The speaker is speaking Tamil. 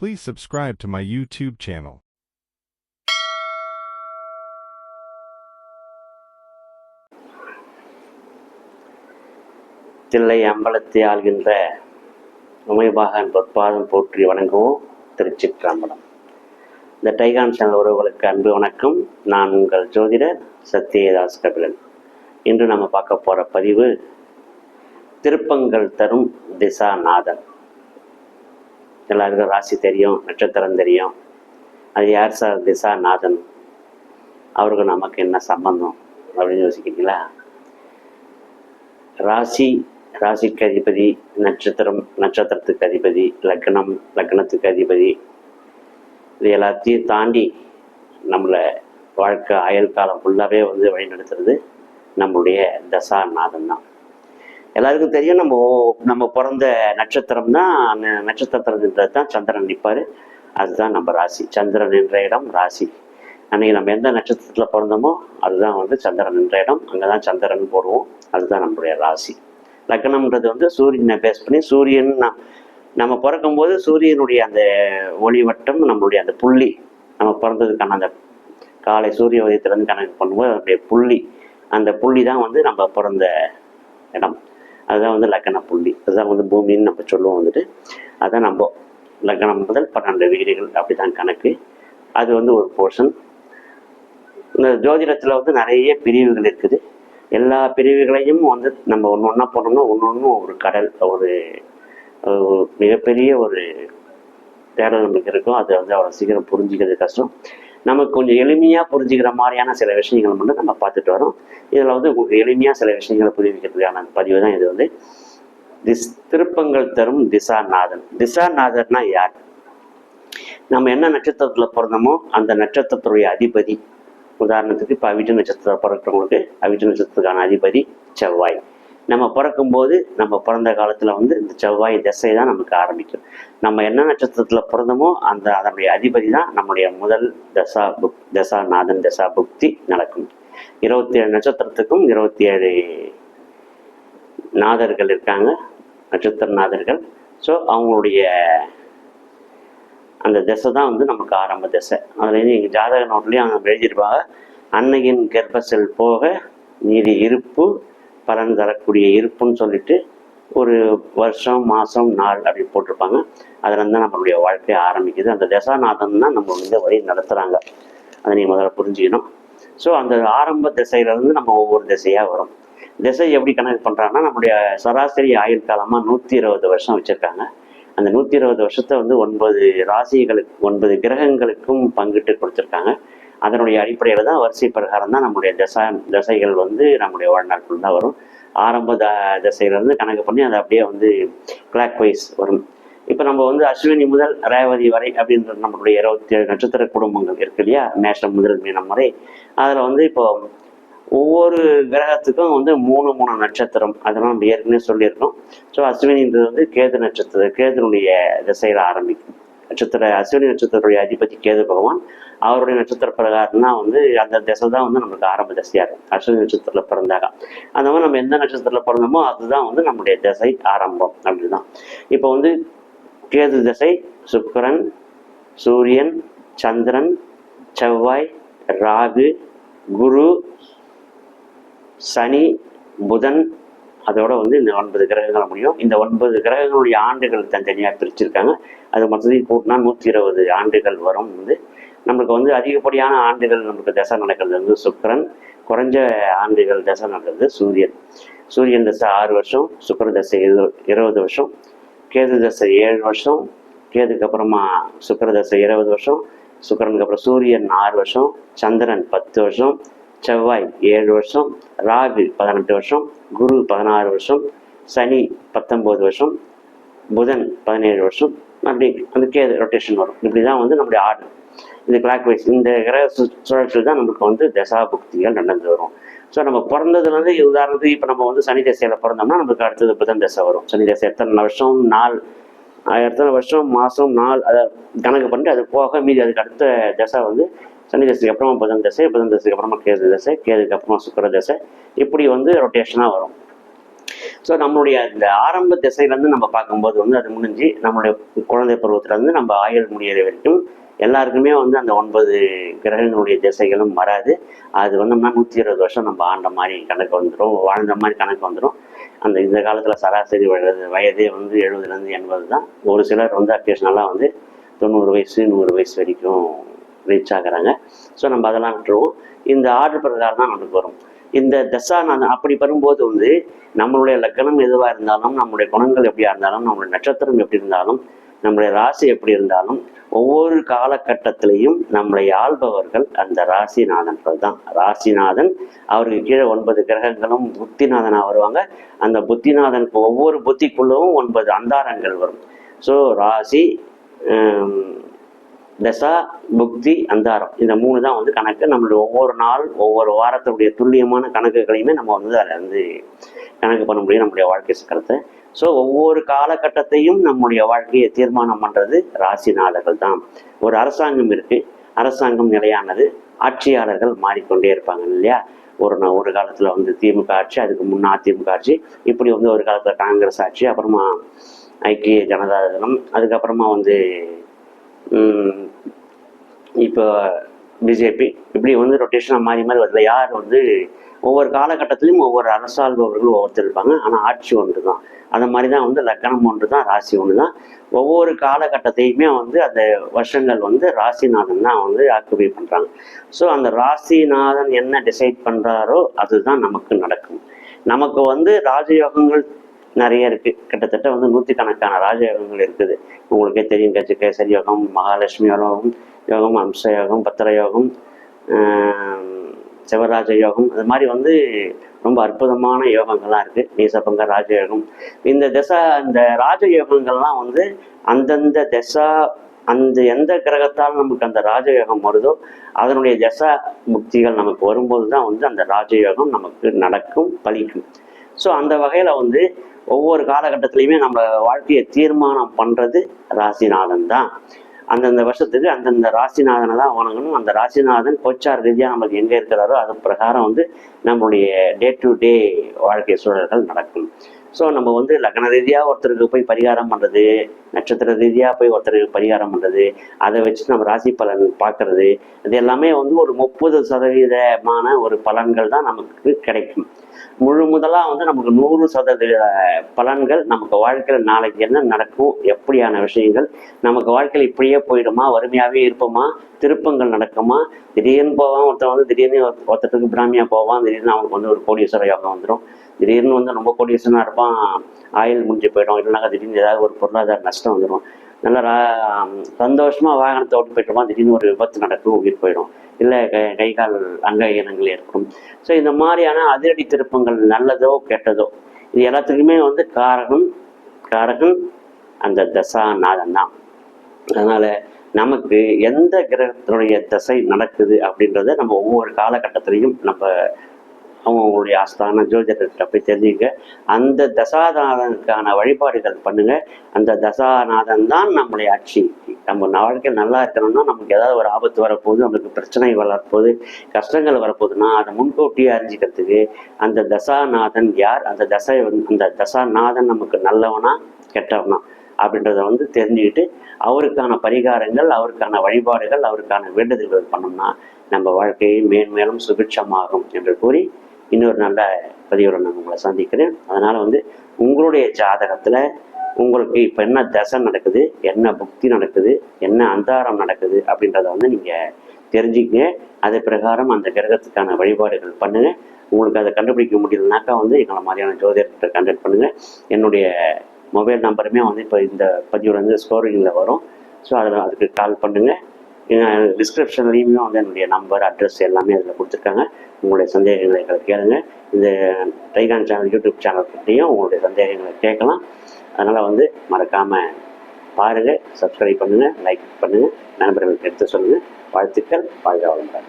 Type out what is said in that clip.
Please subscribe to my YouTube channel. Thillai அம்பலத்தை ஆள்கின்ற Umaibagan பொற்பாதம் போற்றி வணங்குவோம் திருச்சிற்றம்பலம். இந்த டைகான் சேனல் உறவுகளுக்கு அன்பு வணக்கம். நான் உங்கள் ஜோதிடர் சத்யதாஸ் கபிலன். இன்று நம்ம பார்க்க போகிற பதிவு திருப்பங்கள் தரும் திசாநாதன் எல்லாருக்கும் ராசி தெரியும் நட்சத்திரம் தெரியும். அது யார் சார்? திசாநாதன் அவருக்கு நமக்கு என்ன சம்பந்தம் அப்படின்னு யோசிக்கிறீங்களா? ராசி ராசிக்கு அதிபதி நட்சத்திரம் நட்சத்திரத்துக்கு அதிபதி லக்னம் லக்னத்துக்கு அதிபதி. இது எல்லாத்தையும் தாண்டி நம்மளை வாழ்க்கை ஆயுள் காலம் ஃபுல்லாகவே வந்து வழிநடத்துறது நம்மளுடைய தசாநாதன் தான். எல்லாருக்கும் தெரியும் நம்ம நம்ம பிறந்த நட்சத்திரம் தான் நட்சத்திரத்தின்றது தான் சந்திரன் நிற்பார் அதுதான் நம்ம ராசி. சந்திரன் என்ற இடம் ராசி. அன்னைக்கு நம்ம எந்த நட்சத்திரத்தில் பிறந்தோமோ அதுதான் வந்து சந்திரன் என்ற இடம். அங்கே தான் சந்திரன் போடுவோம். அதுதான் நம்மளுடைய ராசி. லக்னம்ன்றது வந்து சூரியனை பேஸ் பண்ணி சூரியன் நம்ம பிறக்கும் போது சூரியனுடைய அந்த ஒளிவட்டம் நம்மளுடைய அந்த புள்ளி நம்ம பிறந்ததுக்கான அந்த காலை சூரிய உதயத்திலேருந்து கணக்கு பண்ணும்போது அதனுடைய புள்ளி அந்த புள்ளி தான் வந்து நம்ம பிறந்த இடம். அதுதான் வந்து லக்கண புள்ளி. அதுதான் வந்து பூமின்னு நம்ம சொல்லுவோம் வந்துட்டு. அதான் நம்ம லக்கணம் முதல் பன்னெண்டு வீடுகள் அப்படி தான் கணக்கு. அது வந்து ஒரு போர்ஷன் இந்த ஜோதிடத்தில் வந்து நிறைய பிரிவுகள் இருக்குது. எல்லா பிரிவுகளையும் வந்து நம்ம ஒன்று ஒன்றா போனோம்னா ஒன்று ஒன்றும் ஒரு கடல் ஒரு ஒரு மிகப்பெரிய ஒரு தேடல் நமக்கு இருக்கும். அது வந்து அவ்வளோ சீக்கிரம் புரிஞ்சிக்கிறது கஷ்டம். நமக்கு கொஞ்சம் எளிமையாக புரிஞ்சுக்கிற மாதிரியான சில விஷயங்கள் மட்டும் நம்ம பார்த்துட்டு வரோம். இதில் வந்து உங்களுக்கு எளிமையாக சில விஷயங்களை புரிவிக்கிறதுக்கான பதிவு தான் இது வந்து. திஸ் திருப்பங்கள் தரும் திசாநாதன். திசாநாதர்னா யார்? நம்ம என்ன நட்சத்திரத்தில் பிறந்தோமோ அந்த நட்சத்திரத்துடைய அதிபதி. உதாரணத்துக்கு இப்போ அவிட்ட நட்சத்திரம் பிறக்கிறவங்களுக்கு அவிட்ட நட்சத்திரத்துக்கான அதிபதி செவ்வாய். நம்ம பிறக்கும்போது நம்ம பிறந்த காலத்தில் வந்து இந்த செவ்வாய் திசை தான் நமக்கு ஆரம்பிக்கும். நம்ம என்ன நட்சத்திரத்தில் பிறந்தோமோ அந்த அதனுடைய அதிபதி தான் நம்முடைய முதல் தசா புக் தசா நாதன் தசா புக்தி நடக்கும். இருபத்தி ஏழு நட்சத்திரத்துக்கும் இருபத்தி ஏழு நாதர்கள் இருக்காங்க நட்சத்திர நாதர்கள். ஸோ அவங்களுடைய அந்த திசை தான் வந்து நமக்கு ஆரம்ப திசை. அதுலேருந்து எங்கள் ஜாதக நோட்லேயும் அவங்க எழுதியிருப்பாங்க அன்னையின் கர்ப்பசெல் போக மீதி இருப்பு பலன் தரக்கூடிய இருப்புன்னு சொல்லிட்டு ஒரு வருஷம் மாதம் நாள் அப்படின்னு போட்டிருப்பாங்க. அதில் தான் நம்மளுடைய வாழ்க்கை ஆரம்பிக்குது. அந்த தசாநாதன் தான் நம்ம வந்து வழி நடத்துகிறாங்க அதை நீங்கள் முதல்ல புரிஞ்சுக்கணும். ஸோ அந்த ஆரம்ப திசையிலேருந்து நம்ம ஒவ்வொரு திசையாக வரும். திசை எப்படி கணக்கு பண்ணுறாங்கன்னா நம்முடைய சராசரி ஆயுள் காலமாக நூற்றி இருபது வருஷம் வச்சுருக்காங்க. அந்த நூற்றி இருபது வருஷத்தை வந்து ஒன்பது ராசிகளுக்கு ஒன்பது கிரகங்களுக்கும் பங்கிட்டு கொடுத்துருக்காங்க. அதனுடைய அடிப்படையில் தான் வரிசை பிரகாரம் தான் நம்முடைய தசா தசைகள் வந்து நம்முடைய வாழ்நாட்கள் தான் வரும். ஆரம்ப த தசையிலேருந்து கணக்கு பண்ணி அதை அப்படியே வந்து கிளாக் வைஸ் வரும். இப்போ நம்ம வந்து அஸ்வினி முதல் ரேவதி வரை அப்படின்ற நம்மளுடைய இருபத்தி ஏழு நட்சத்திர குடும்பங்கள் இருக்கு இல்லையா? மேஷம் முதல் மீனம் வரை. அதில் வந்து இப்போ ஒவ்வொரு கிரகத்துக்கும் வந்து மூணு மூணு நட்சத்திரம். அதெல்லாம் நம்ம ஏற்கனவே சொல்லியிருக்கோம். ஸோ அஸ்வினின்றது வந்து கேது நட்சத்திர கேதுனுடைய திசையில் ஆரம்பிக்கும். நட்சத்திர அஸ்வினி நட்சத்திரத்துடைய அதிபதி கேது பகவான். அவருடைய நட்சத்திர பிரகாரம்னா வந்து அந்த திசை தான் வந்து நம்மளுக்கு ஆரம்ப திசையாக இருக்கும். அஸ்வினி நட்சத்திரத்தில் பிறந்தாங்க அந்த மாதிரி நம்ம எந்த நட்சத்திரத்தில் பிறந்தோமோ அதுதான் வந்து நம்முடைய திசை ஆரம்பம் அப்படிதான். இப்போ வந்து கேது திசை சுக்கரன் சூரியன் சந்திரன் செவ்வாய் ராகு குரு சனி புதன். அதோட வந்து இந்த ஒன்பது கிரகங்கள் முடியும். இந்த ஒன்பது கிரகங்களுடைய ஆண்டுகள் தனித்தனியாக பிரிச்சிருக்காங்க. அது மொத்தத்தையும் கூட்டினா நூற்றி இருபது ஆண்டுகள் வரும் வந்து நம்மளுக்கு வந்து அதிகப்படியான ஆண்டுகள் நமக்கு தசை நடக்கிறது வந்து சுக்கரன் குறைஞ்ச ஆண்டுகள் தசை நடக்கிறது சூரியன். சூரியன் தசை ஆறு வருஷம் சுக்கர தசை இரு- இருபது வருஷம் கேது தசை ஏழு வருஷம் கேதுக்கு அப்புறமா சுக்கர தசை இருபது வருஷம் சுக்கரனுக்கு அப்புறம் சூரியன் ஆறு வருஷம் சந்திரன் பத்து வருஷம் செவ்வாய் ஏழு வருஷம் ராகு பதினெட்டு வருஷம் குரு பதினாறு வருஷம் சனி பத்தொம்போது வருஷம் புதன் பதினேழு வருஷம் அப்படி அந்த கேது ரொட்டேஷன் வரும். இப்படி தான் வந்து நம்முடைய ஆர்டர் இது கிளாக் வைஸ் இந்த கிரக சு- சுழற்சியில் தான் நமக்கு வந்து தசா புக்திகள் நடந்து வரும். ஸோ நம்ம பிறந்ததுலேருந்து உதாரணத்துக்கு இப்போ நம்ம வந்து சனி தசையில் பிறந்தோம்னா நமக்கு அடுத்தது புதன் தசை வரும். சனி தசை எத்தனை வருஷம்? நாள். எத்தனை வருஷம்? மாதம் நாள். அதை கணக்கு பண்ணிட்டு அது போக மீதி அதுக்கு அடுத்த தசை வந்து சனி தசைக்கு அப்புறமா புதன் தசை புதன் தசைக்கு அப்புறமா கேது தசை கேதுக்கு அப்புறமா சுக்கர தசை. இப்படி வந்து ரொட்டேஷனாக வரும். ஸோ நம்மளுடைய இந்த ஆரம்ப திசையிலேருந்து நம்ம பார்க்கும்போது வந்து அது முடிஞ்சு நம்மளுடைய குழந்தை பருவத்திலேருந்து நம்ம ஆயுள் முடியிற வரைக்கும் எல்லாருக்குமே வந்து அந்த ஒன்பது கிரகங்களுடைய திசைகளும் வராது. அது வந்தோம்னா நூற்றி இருபது வருஷம் நம்ம ஆண்ட மாதிரி கணக்கு வந்துடும் வாழ்ந்த மாதிரி கணக்கு வந்துடும் அந்த இந்த காலத்தில் சராசரி வயது வயதே வந்து எழுபதுலேருந்து எண்பது தான் ஒரு சிலர் வந்து அக்கேஷனலாக வந்து தொண்ணூறு வயசு நூறு வயசு வரைக்கும் ரீச் ஆகுறாங்க. ஸோ நம்ம அதெல்லாம் விட்டுருவோம். இந்த ஆர்டர் பிரகாரம் தான் நமக்கு வரும். இந்த தசா நான் அப்படி வரும்போது வந்து நம்மளுடைய லக்கணம் எதுவாக இருந்தாலும் நம்மளுடைய குணங்கள் எப்படியா இருந்தாலும் நம்மளுடைய நட்சத்திரம் எப்படி இருந்தாலும் நம்மளுடைய ராசி எப்படி இருந்தாலும் ஒவ்வொரு காலகட்டத்திலையும் நம்மளை ஆள்பவர்கள் அந்த ராசிநாதன்கள் தான் ராசிநாதன் அவருக்கு கீழே ஒன்பது கிரகங்களும் புத்திநாதனாக வருவாங்க. அந்த புத்திநாதனுக்கு ஒவ்வொரு புத்திக்குள்ளவும் ஒன்பது அந்தாரங்கள் வரும். ஸோ ராசி தசா புக்தி அந்தாரம். இந்த மூணு தான் வந்து கணக்கு. நம்மளுடைய ஒவ்வொரு நாள் ஒவ்வொரு வாரத்தினுடைய துல்லியமான கணக்குகளையுமே நம்ம வந்து அதில் வந்து கணக்கு பண்ண முடியும் நம்முடைய வாழ்க்கை சக்கரத்தை. ஸோ ஒவ்வொரு காலகட்டத்தையும் நம்முடைய வாழ்க்கையை தீர்மானம் பண்ணுறது ராசிநாதர்கள் தான். ஒரு அரசாங்கம் இருக்குது அரசாங்கம் நிலையானது ஆட்சியாளர்கள் மாறிக்கொண்டே இருப்பாங்க இல்லையா? ஒரு நா- ஒரு காலத்தில் வந்து திமுக ஆட்சி அதுக்கு முன்னா அதிமுக ஆட்சி இப்படி வந்து ஒரு காலத்தில் காங்கிரஸ் ஆட்சி அப்புறமா ஐக்கிய ஜனதா தளம் அதுக்கப்புறமா வந்து இப்போ பிஜேபி. இப்படி வந்து ரொட்டேஷனாக மாறி மாறி வருது. யார் வந்து ஒவ்வொரு காலகட்டத்திலையும் ஒவ்வொரு அரசாள்பவர்களும் ஒவ்வொருத்தர் இருப்பாங்க. ஆனால் ஆட்சி ஒன்று தான் அந்த மாதிரி தான் வந்து லக்கணம் ஒன்று தான் ராசி ஒன்று தான் ஒவ்வொரு காலகட்டத்தையுமே வந்து அந்த வருஷங்கள் வந்து ராசிநாதன் தான் வந்து ஆக்குபை பண்ணுறாங்க ஸோ அந்த ராசிநாதன் என்ன டிசைட் பண்ணுறாரோ அதுதான் நமக்கு நடக்கும். நமக்கு வந்து ராஜயோகங்கள் நிறைய இருக்கு. கிட்டத்தட்ட வந்து நூற்றுக்கணக்கான ராஜயோகங்கள் இருக்குது. உங்களுக்கே தெரியும் கட்சி கேசரி யோகம் மகாலட்சுமி யோகம் யோகம் அம்ச யோகம் பத்திர யோகம் சிவராஜ யோகம் அது மாதிரி வந்து ரொம்ப அற்புதமான யோகங்கள்லாம் இருக்குது நீசபங்க ராஜயோகம் இந்த திசா இந்த ராஜயோகங்கள்லாம் வந்து அந்தந்த திசா அந்த எந்த கிரகத்தால் நமக்கு அந்த ராஜயோகம் வருதோ அதனுடைய தசா முக்திகள் நமக்கு வரும்போது தான் வந்து அந்த ராஜயோகம் நமக்கு நடக்கும் பலிக்கும். ஸோ அந்த வகையில் வந்து ஒவ்வொரு காலகட்டத்திலையுமே நம்ம வாழ்க்கையை தீர்மானம் பண்ணுறது ராசிநாதன் தான். அந்தந்த வருஷத்துக்கு அந்தந்த ராசிநாதனை தான் வணங்கணும். அந்த ராசிநாதன் கோச்சார் ரீதியாக நமக்கு எங்கே இருக்கிறாரோ அதன் பிரகாரம் வந்து நம்மளுடைய டே டு டே வாழ்க்கை சூழல்கள் நடக்கும். ஸோ நம்ம வந்து லக்ன ரீதியாக ஒருத்தருக்கு போய் பரிகாரம் பண்ணுறது நட்சத்திர ரீதியாக போய் ஒருத்தருக்கு பரிகாரம் பண்ணுறது அதை வச்சு நம்ம ராசி பலன் பார்க்கறது இது எல்லாமே வந்து ஒரு முப்பது சதவீதமான ஒரு பலன்கள் தான் நமக்கு கிடைக்கும். முழு முதலாக வந்து நமக்கு நூறு சதவீத பலன்கள் நமக்கு வாழ்க்கையில் நாளைக்கு என்ன நடக்கும் எப்படியான விஷயங்கள் நமக்கு வாழ்க்கையில் இப்படியே போயிடுமா வறுமையாகவே இருப்போமா திருப்பங்கள் நடக்குமா திடீர்னு போவான் ஒருத்தன் வந்து திடீர்னு ஒருத்தருக்கு பிராமியா போவான் திடீர்னு அவனுக்கு வந்து ஒரு கோடீஸ்வர யோகம் வந்துடும் திடீர்னு வந்து ரொம்ப கோடீஸ்வரனாக இருப்பான் ஆயில் முடிஞ்சு போயிடும் இல்லைனாக்கா திடீர்னு ஏதாவது ஒரு பொருளாதார நஷ்டம் வந்துடும் நல்லா ரா- வாகனத்தை ஓட்டு போயிட்டு திடீர்னு ஒரு விபத்து நடக்கும் உயிர் போயிடும். இல்லை கை கை கால் அங்க இனங்கள் ஏற்படும். ஸோ இந்த மாதிரியான அதிரடி திருப்பங்கள் நல்லதோ கெட்டதோ இது எல்லாத்துக்குமே வந்து காரகம் காரகன் அந்த தசாநாதன் தான். அதனால் நமக்கு எந்த கிரகத்தினுடைய தசை நடக்குது அப்படின்றத நம்ம ஒவ்வொரு காலகட்டத்திலையும் நம்ம அவங்கவுங்களுடைய ஆஸ்தான ஜோதிடர்கிட்ட போய் தெரிஞ்சுக்க அந்த தசாநாதனுக்கான வழிபாடுகள் பண்ணுங்க. அந்த தசாநாதன் தான் நம்மளுடைய ஆட்சி. நம்ம வாழ்க்கையில் நல்லா இருக்கணும்னா நமக்கு ஏதாவது ஒரு ஆபத்து வரப்போகுது நம்மளுக்கு பிரச்சனை வரப்போகுது கஷ்டங்கள் வரப்போகுதுன்னா அதை முன்கூட்டியே அறிஞ்சிக்கிறதுக்கு அந்த தசாநாதன் யார்? அந்த தசை வந்து அந்த தசாநாதன் நமக்கு நல்லவனா கெட்டவனா அப்படின்றத வந்து தெரிஞ்சுக்கிட்டு அவருக்கான பரிகாரங்கள் அவருக்கான வழிபாடுகள் அவருக்கான வேண்டுதல்கள் பண்ணோம்னா நம்ம வாழ்க்கையை மேன்மேலும் சுபிட்சமாகும் என்று கூறி இன்னொரு நல்ல பதிவுடன் நான் உங்களை சந்திக்கிறேன். அதனால் வந்து உங்களுடைய ஜாதகத்தில் உங்களுக்கு இப்போ என்ன தசை நடக்குது என்ன புக்தி நடக்குது என்ன அந்தாரம் நடக்குது அப்படின்றத வந்து நீங்கள் தெரிஞ்சுக்கங்க. அது பிரகாரம் அந்த கிரகத்துக்கான வழிபாடுகள் பண்ணுங்கள் உங்களுக்கு அதை கண்டுபிடிக்க முடியலனாக்கா வந்து எங்களை மாதிரியான ஜோதிடத்தை கண்டக்ட் பண்ணுங்கள் என்னுடைய மொபைல் நம்பருமே வந்து இப்போ இந்த பதிவில் வந்து ஸ்கோரிங்கில் வரும். ஸோ அதில் அதுக்கு கால் பண்ணுங்கள் டிஸ்கிரிப்ஷன்லேயுமே வந்து என்னுடைய நம்பர் அட்ரஸ் எல்லாமே அதில் கொடுத்துருக்காங்க. உங்களுடைய சந்தேகங்களை எங்களை கேளுங்க. இந்த டைகான் சேனல் யூடியூப் சேனல் பற்றியும் உங்களுடைய சந்தேகங்களை கேட்கலாம். அதனால் வந்து மறக்காமல் பாருங்கள் சப்ஸ்கிரைப் பண்ணுங்கள் லைக் பண்ணுங்கள் நண்பர்களுக்கு எடுத்து சொல்லுங்கள் வாழ்த்துக்கள் வாழ்க வளமுடன்.